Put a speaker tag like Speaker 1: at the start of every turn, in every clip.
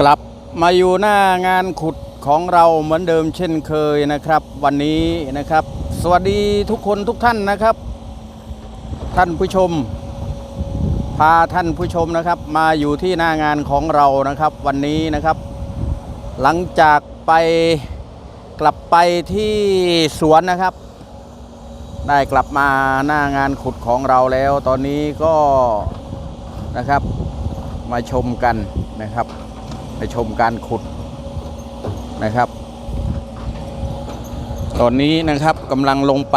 Speaker 1: กลับมาอยู่หน้างานขุดของเราเหมือนเดิมเช่นเคยนะครับ วันนี้นะครับ สวัสดีทุกคนทุกท่านนะครับ ท่านผู้ชม พาท่านผู้ชมนะครับ มาอยู่ที่หน้างานของเรานะครับ วันนี้นะครับ หลังจากไปกลับไปที่สวนนะครับ ได้กลับมาหน้างานขุดของเราแล้ว ตอนนี้ก็นะครับมาชมกันนะครับ ไปชมการขุดนะครับ ตอนนี้นะครับกำลังลงไป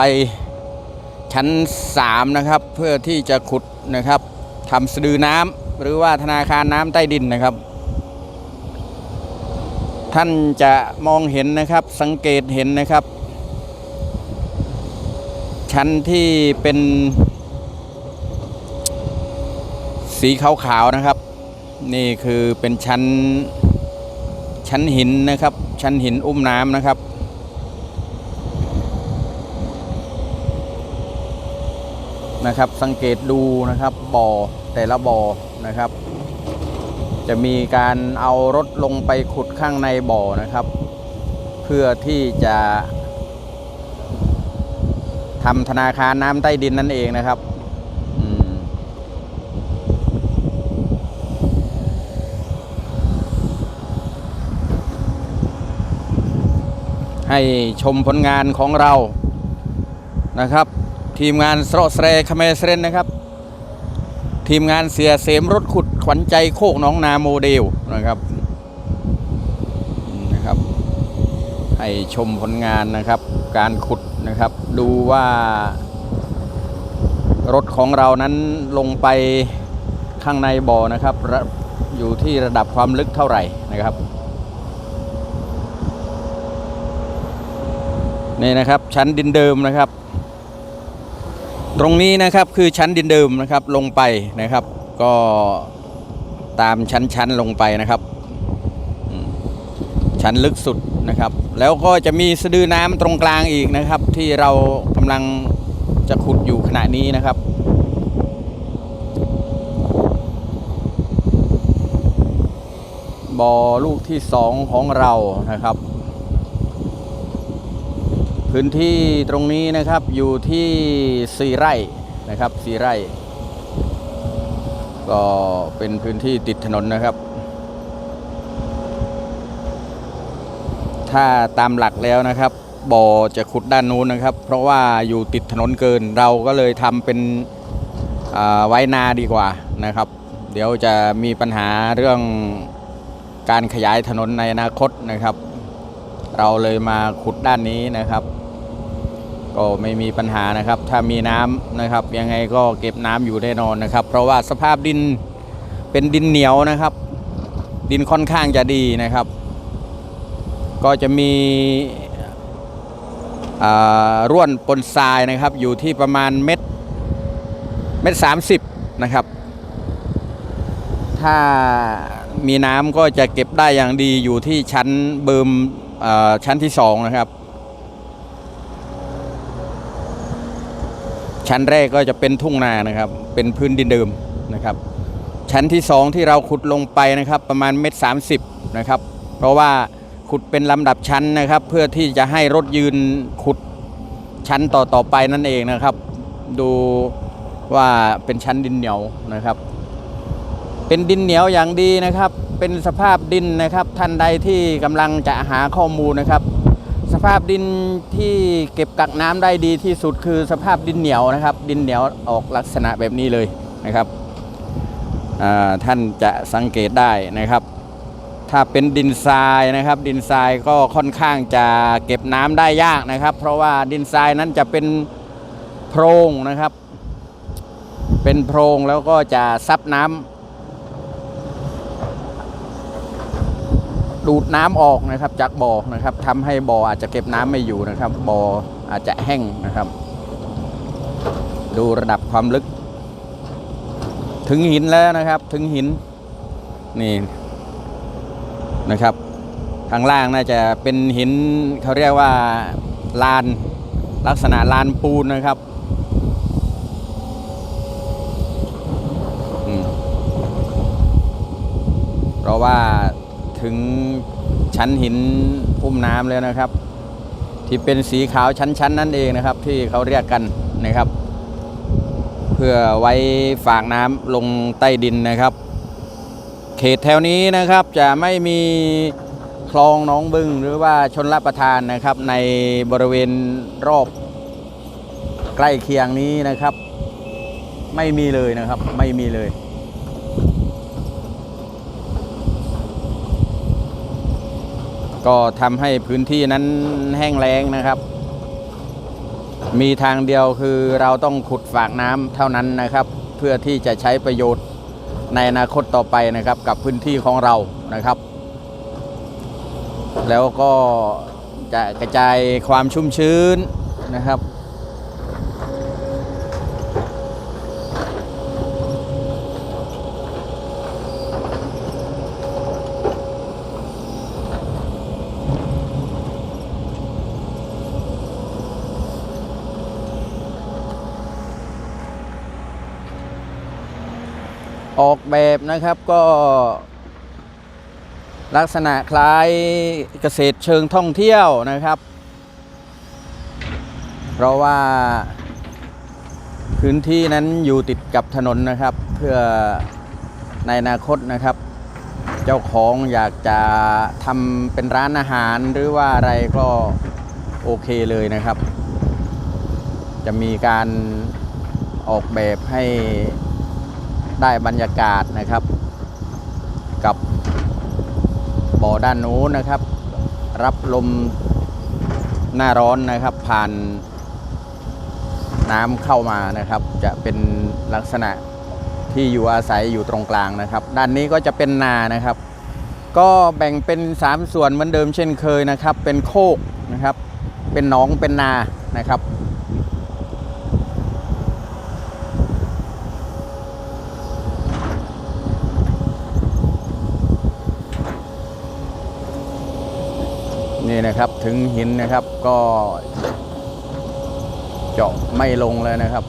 Speaker 1: ชั้น 3 นะครับ เพื่อที่จะขุดนะครับทำสะดือน้ำหรือว่าธนาคารน้ำใต้ดินนะครับ ท่านจะมองเห็นนะครับสังเกตเห็นนะครับ ชั้นที่เป็นสีขาวๆนะครับ นี่คือเป็นชั้นชั้นหินนะครับ ชั้นหินอุ้มน้ำนะครับ นะครับ สังเกตดูนะครับบ่อแต่ละบ่อนะครับ จะมีการเอารถลงไปขุดข้างในบ่อนะครับ เพื่อที่จะทำธนาคารน้ำใต้ดินนั่นเองนะครับ ให้ชมผลงานของเรานะครับ ทีมงานสโรสเรคาเมสเรนนะครับ ทีมงานเสียเสมรถขุดขวัญใจโคกน้องนาโมเดลนะครับนะครับ ให้ชมผลงานนะครับ การขุดนะครับ ดูว่ารถของเรานั้นลงไปข้างในบ่อนะครับระอยู่ที่ระดับความลึกเท่าไหร่นะครับ นี่นะครับชั้นดินเดิมนะครับ ตรงนี้นะครับคือชั้นดินเดิมนะครับลงไปนะครับ ก็ตามชั้นๆลงไปนะครับ ชั้นลึกสุดนะครับ แล้วก็จะมีสะดือน้ำตรงกลางอีกนะครับ ที่เรากำลังจะขุดอยู่ขณะนี้นะครับบ่อลูกที่สองของเรานะครับ พื้นที่ตรงนี้นะครับอยู่ที่สี่ไร่นะครับสี่ไร่ ก็เป็นพื้นที่ติดถนนนะครับ ถ้าตามหลักแล้วนะครับบ่อจะขุดด้านนู้นนะครับ เพราะว่าอยู่ติดถนนเกินเราก็เลยทำเป็นไว้นาดีกว่านะครับ เดี๋ยวจะมีปัญหาเรื่องการขยายถนนในอนาคตนะครับ เราเลยมาขุดด้านนี้นะครับ ก็ไม่มีปัญหานะครับ ถ้ามีน้ำนะครับ ยังไงก็เก็บน้ำอยู่แน่นอนนะครับ เพราะว่าสภาพดินเป็นดินเหนียวนะครับ ดินค่อนข้างจะดีนะครับ ก็จะมีร่วนปนทรายนะครับ อยู่ที่ประมาณเม็ดเม็ดสามสิบนะครับ ถ้ามีน้ำก็จะเก็บได้อย่างดีอยู่ที่ชั้นเบิมเอ่อชั้นที่สองนะครับ ชั้นแรกก็จะเป็นทุ่งนานะครับ เป็นพื้นดินเดิมนะครับ ชั้นที่สองที่เราขุดลงไปนะครับประมาณเม็ดสามสิบนะครับ เพราะว่าขุดเป็นลำดับชั้นนะครับ เพื่อที่จะให้รถยืนขุดชั้นต่อต่อไปนั่นเองนะครับ ดูว่าเป็นชั้นดินเหนียวนะครับ เป็นดินเหนียวอย่างดีนะครับ เป็นสภาพดินนะครับ ท่านใดที่กำลังจะหาข้อมูลนะครับ สภาพดินที่เก็บกักน้ำได้ดีที่สุดคือสภาพดินเหนียวนะครับ ดินเหนียวออกลักษณะแบบนี้เลยนะครับท่านจะสังเกตได้นะครับ ถ้าเป็นดินทรายนะครับ ดินทรายก็ค่อนข้างจะเก็บน้ำได้ยากนะครับ เพราะว่าดินทรายนั้นจะเป็นโพรงนะครับ เป็นโพรงแล้วก็จะซับน้ำ ดูดน้ำออกนะครับ จากบ่อนะครับทำให้บ่ออาจจะเก็บน้ำไม่อยู่นะครับบ่ออาจจะแห้งนะครับ ดูระดับความลึก ถึงหินแล้วนะครับ ถึงหินนี่นะครับข้างล่างน่าจะเป็นหินเขาเรียกว่าลานลักษณะลานปูนนะครับเพราะว่า ถึงชั้นหินอุ้มน้ำแล้วนะครับ ที่เป็นสีขาวชั้นๆนั่นเองนะครับ ที่เขาเรียกกันนะครับ เพื่อไว้ฝากน้ำลงใต้ดินนะครับ เขตแถวนี้นะครับจะไม่มีคลองน้องบึงหรือว่าชนรับประทานนะครับ ในบริเวณรอบใกล้เคียงนี้นะครับ ไม่มีเลยนะครับ ไม่มีเลย ก็ทำให้พื้นที่นั้นแห้งแล้งนะครับ มีทางเดียวคือเราต้องขุดฝากน้ำเท่านั้นนะครับ เพื่อที่จะใช้ประโยชน์ในอนาคตต่อไปนะครับ กับพื้นที่ของเรานะครับ แล้วก็จะกระจายความชุ่มชื้นนะครับ ออกแบบนะครับก็ลักษณะคล้ายเกษตรเชิงท่องเที่ยวนะครับ เพราะว่าพื้นที่นั้นอยู่ติดกับถนนนะครับ เพื่อในอนาคตนะครับ เจ้าของอยากจะทำเป็นร้านอาหารหรือว่าอะไรก็โอเคเลยนะครับ จะมีการออกแบบให้ ได้บรรยากาศนะครับ กับบ่อด้านนู้นนะครับ รับลมหน้าร้อนนะครับ ผ่านน้ำเข้ามานะครับ จะเป็นลักษณะที่อยู่อาศัยอยู่ตรงกลางนะครับ ด้านนี้ก็จะเป็นนานะครับ ก็แบ่งเป็น 3 ส่วนเหมือนเดิมเช่นเคยนะครับ เป็นโคกนะครับ เป็นหนองเป็นนานะครับ นี่นะครับถึงหินนะครับก็เจาะไม่ลงเลยนะครับ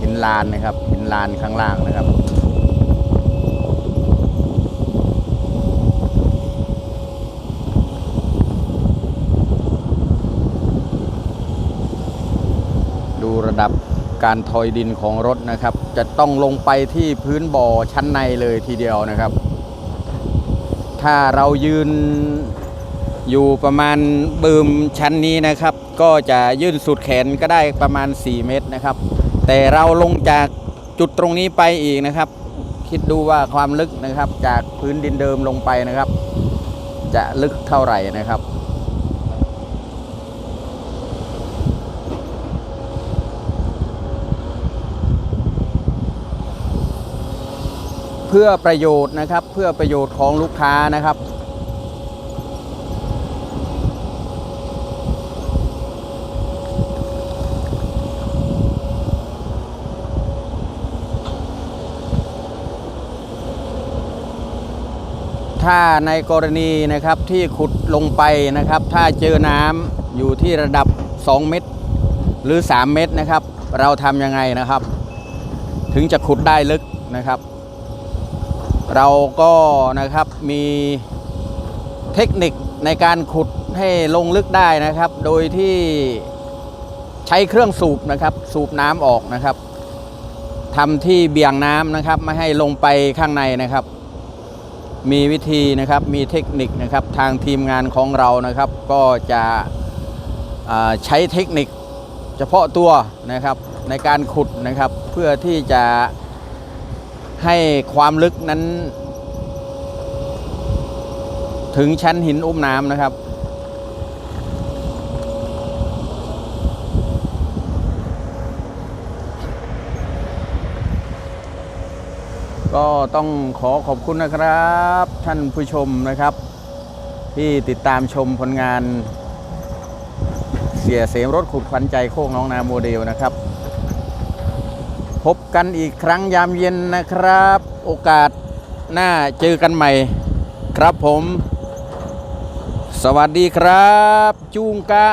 Speaker 1: หินลานนะครับหินลานข้างล่างนะครับ ดูระดับ การทอยดินของรถนะครับ จะต้องลงไปที่พื้นบ่อชั้นในเลยทีเดียวนะครับ ถ้าเรายืนอยู่ประมาณบืมชั้นนี้นะครับ ก็จะยื่นสุดแขนก็ได้ประมาณ 4 เมตรนะครับ แต่เราลงจากจุดตรงนี้ไปอีกนะครับ คิดดูว่าความลึกนะครับจากพื้นดินเดิมลงไปนะครับ จะลึกเท่าไหร่นะครับ เพื่อประโยชน์นะครับ เพื่อประโยชน์ของลูกค้านะครับ ถ้าในกรณีนะครับที่ขุดลงไปนะครับ ถ้าเจอน้ำอยู่ที่ระดับ 2 เมตร หรือ 3 เมตรนะครับ เราทำยังไงนะครับ ถึงจะขุดได้ลึกนะครับ เราก็นะครับมีเทคนิคในการขุดให้ลงลึกได้นะครับ โดยที่ใช้เครื่องสูบนะครับ สูบน้ำออกนะครับทำที่เบี่ยงน้ำนะครับ ไม่ให้ลงไปข้างในนะครับ มีวิธีนะครับมีเทคนิคนะครับทางทีมงานของเรานะครับ ก็จะใช้เทคนิคเฉพาะตัวนะครับในการขุดนะครับ เพื่อที่จะ ให้ความลึกนั้น ถึงชั้นหินอุ้มน้ำนะครับ ก็ต้องขอขอบคุณนะครับ ท่านผู้ชมนะครับ ที่ติดตามชมผลงานเสียเสมรถขุดขวัญใจโคกน้องนาโมเดลนะครับ พบกันอีกครั้งยามเย็นนะครับ โอกาสหน้าเจอกันใหม่ ครับผม สวัสดีครับ จุงกะ